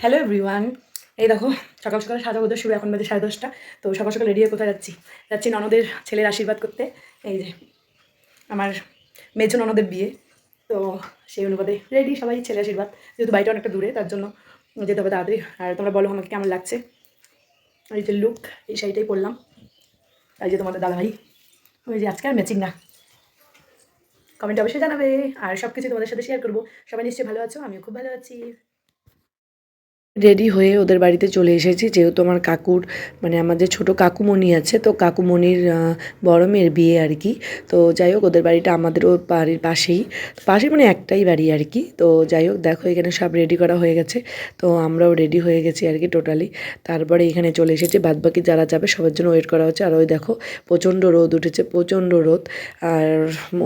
Hello everyone এই দেখো, সকাল সকাল সাজা বোধ শুরু, এখন বাজে সাড়ে দশটা। তো সকাল সকাল রেডি হয়ে কোথায় যাচ্ছি? যাচ্ছি ননদের ছেলের আশীর্বাদ করতে। এই যে, আমার মেজো ননদের বিয়ে। তো সেই অনুপাতে রেডি সবাই ছেলে আশীর্বাদ। যেহেতু বাড়িটা অনেকটা দূরে, তার জন্য যেতে হবে তাড়াতাড়ি। আর তোমরা বলো আমাকে কেমন লাগছে? এই যে লুক এই শাড়িটাই পরলাম। এই যে তোমাদের দাদাভাই। ওই যে আজকে আর ম্যাচিং না। কমেন্ট অবশ্যই জানাবে। আর সব কিছু তোমাদের সাথে শেয়ার করব। সবাই নিশ্চয়ই ভালো আছো, আমিও খুব ভালো আছি। রেডি হয়ে ওদের বাড়িতে চলে এসেছি। যেহেতু আমার কাকুর মানে আমাদের ছোট কাকুমণি আছে, তো কাকুমণির বড় মেয়ের বিয়ে আর কি। তো যাই হোক, ওদের বাড়িটা আমাদেরও বাড়ির পাশেই। পাশে মানে একটাই বাড়ি আর কি। তো যাই হোক, দেখো এখানে সব রেডি করা হয়ে গেছে। তো আমরাও রেডি হয়ে গেছি আর কি টোটালি তারপরে এখানে চলে এসেছি। বাদবাকি যারা যাবে, সবার জন্য ওয়েট করা হচ্ছে। আর ওই দেখো, প্রচণ্ড রোদ উঠেছে, প্রচণ্ড রোদ। আর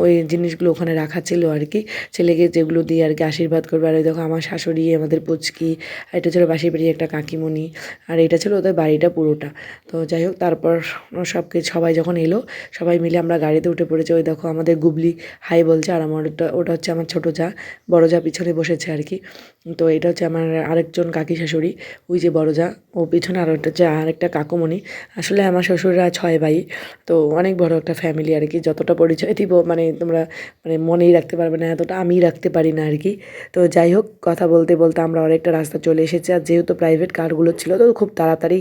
ওই জিনিসগুলো ওখানে রাখা ছিল আর কি। ছেলেকে যেগুলো দিয়ে আর কি আশীর্বাদ করবে। আর ওই দেখো, আমার শাশুড়ি, আমাদের পুচকি, আর এটা ছিল বাসির বাড়ি একটা কাকিমণি, আর এটা ছিল ওদের বাড়িটা পুরোটা। তো যাই হোক, তারপর সব কিছু সবাই যখন এলো, সবাই মিলে আমরা গাড়িতে উঠে পড়েছি। ওই দেখো আমাদের গুবলি হাই বলছে, আর আমার ওটা ওটা হচ্ছে আমার ছোটো যা, বড় যা পিছনে বসেছে আর কি। তো এটা হচ্ছে আমার আরেকজন কাকি শাশুড়ি, ওই যে বড় যা, ও পিছনে আর একটা হচ্ছে আরেকটা কাকুমণি। আসলে আমার শ্বশুররা ছয় ভাই, তো অনেক বড় একটা ফ্যামিলি আর কি। যতটা পরিচয় দিব মানে তোমরা মানে মনেই রাখতে পারবে না, এতটা আমি রাখতে পারি না আর কি। তো যাই হোক, কথা বলতে বলতে আমরা অনেকটা রাস্তা চলে এসেছি। আর যেহেতু প্রাইভেট কারগুলো ছিল, তো খুব তাড়াতাড়ি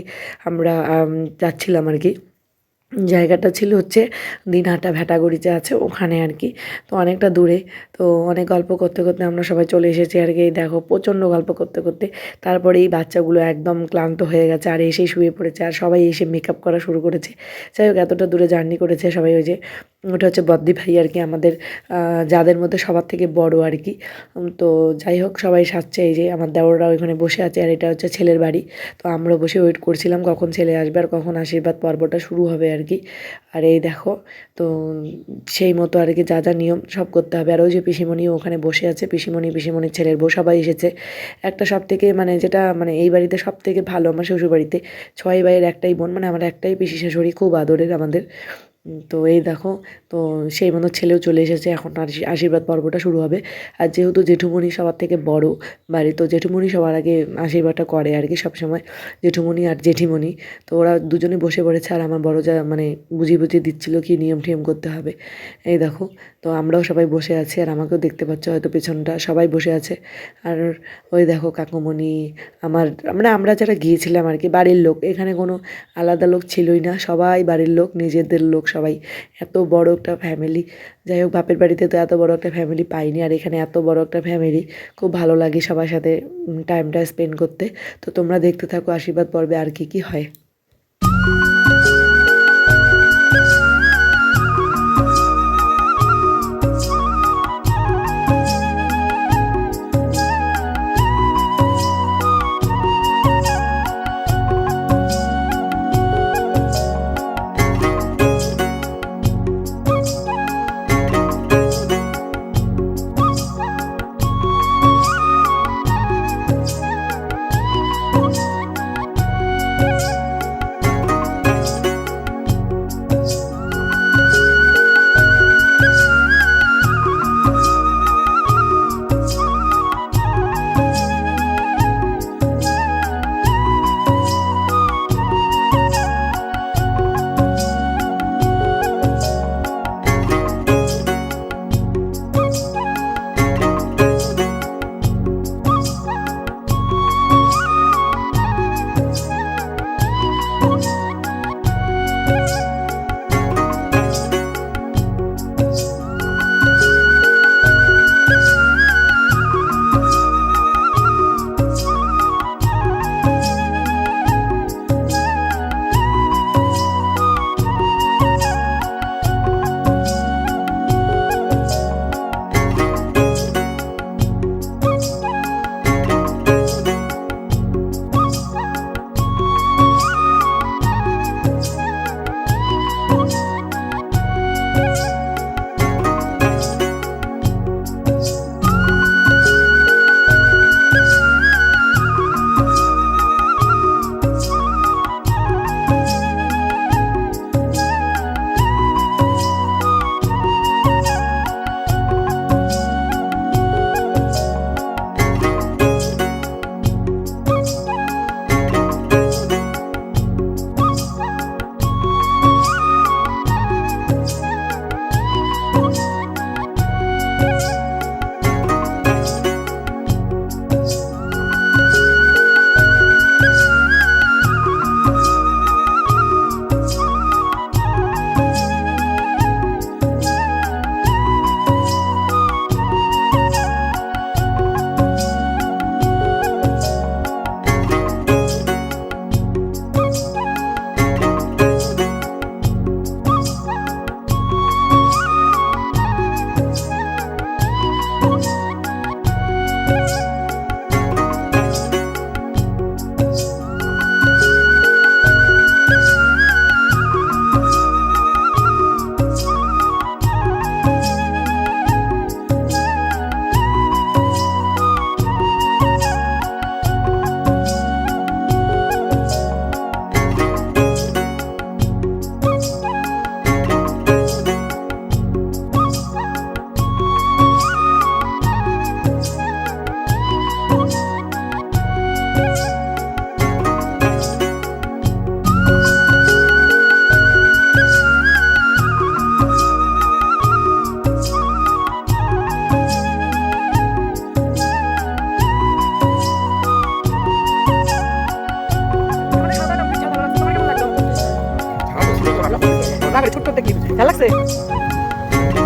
আমরা যাচ্ছিলাম আর কি। জায়গাটা ছিল হচ্ছে দিনহাটা ভ্যাটাগুড়িতে আছে, ওখানে আর কি। তো অনেকটা দূরে তো অনেক গল্প করতে করতে আমরা সবাই চলে এসেছি আর কি। দেখো, প্রচণ্ড গল্প করতে করতে। তারপরে এই বাচ্চাগুলো একদম ক্লান্ত হয়ে গেছে আর এসেই শুয়ে পড়েছে আর সবাই এসে মেকআপ করা শুরু করেছে। যাই হোক, এতটা দূরে জার্নি করেছে সবাই ওই যে, ওটা হচ্ছে বদ্দি ভাই আর কি আমাদের যাদের মধ্যে সবার থেকে বড় আর কি। তো যাই হোক, সবাই সাজছে এই যে, আমার দেওররা ওইখানে বসে আছে আর এটা হচ্ছে ছেলের বাড়ি। তো আমরা বসে ওয়েট করছিলাম কখন ছেলে আসবে আর কখন আশীর্বাদ পর্বটা শুরু হবে আর কি। আর এই দেখো, তো সেই মতো আর কি যা যা নিয়ম সব করতে হবে। আর ওই যে পিসিমণিও ওখানে বসে আছে, পিসিমণি, পিসিমণির ছেলের বউ সবাই এসেছে। একটা সব থেকে মানে যেটা মানে এই বাড়িতে সব থেকে ভালো আমার শ্বশুরবাড়িতে, ছয় ভাইয়ের একটাই বোন মানে আমার একটাই পিসি শাশুড়ি খুব আদরের আমাদের। তো এই দেখো, তো সেই মতো ছেলেও চলে এসেছে। এখন আশীর্বাদ পর্বটা শুরু হবে। আর যেহেতু জেঠুমণি সবার থেকে বড় বাড়ি, তো জেঠুমণি সবার আগে আশীর্বাদটা করে আর কি সবসময়, জেঠুমণি আর জেঠিমণি। তো ওরা দুজনে বসে পড়েছে আর আমার বড় যা মানে বুঝিয়ে বুঝিয়ে দিচ্ছিল কি নিয়ম টিয়ম করতে হবে। এই দেখো, তো আমরাও সবাই বসে আছি আর আমাকেও দেখতে পাচ্ছ হয়তো পেছনটা সবাই বসে আছে। আর ওই দেখো কাকুমণি, আমার মানে আমরা যারা গিয়েছিলাম আর কি, বাড়ির লোক, এখানে কোনো আলাদা লোক ছিলই না। সবাই বাড়ির লোক, নিজেদের লোক সবাই এত বড় একটা ফ্যামিলি যাই হোক, বাপের বাড়িতে তো এত বড় একটা ফ্যামিলি পাইনি, আর এখানে এত বড় একটা ফ্যামিলি খুব ভালো লাগে সবার সাথে টাইমটা স্পেন্ড করতে। তো তোমরা দেখতে থাকো আশীর্বাদ পর্বে আর কি কি হয়।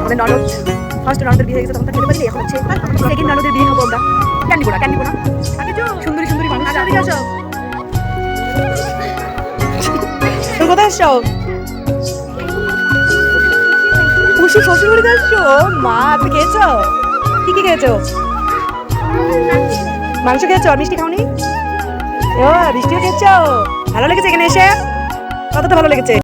আমাদের ননদ ফার্স্ট ননদের বিয়ে হয়ে গেছে তখন খেতে এখন হচ্ছে সেকেন্ড ননদের বিয়ে হব আমরা। না না? সুন্দরী সুন্দরী মানুষ। আসো তুমি কোথায় আসছো? খুশি শ্বশুর বাড়িতে আসছো মা তুমি খেয়েছো? কি কি খেয়েছো? মাংস খেয়েছো? মিষ্টি খাওনি? ও মিষ্টিও খেয়েছো? ভালো লেগেছে এখানে এসে? কতটা ভালো লেগেছে?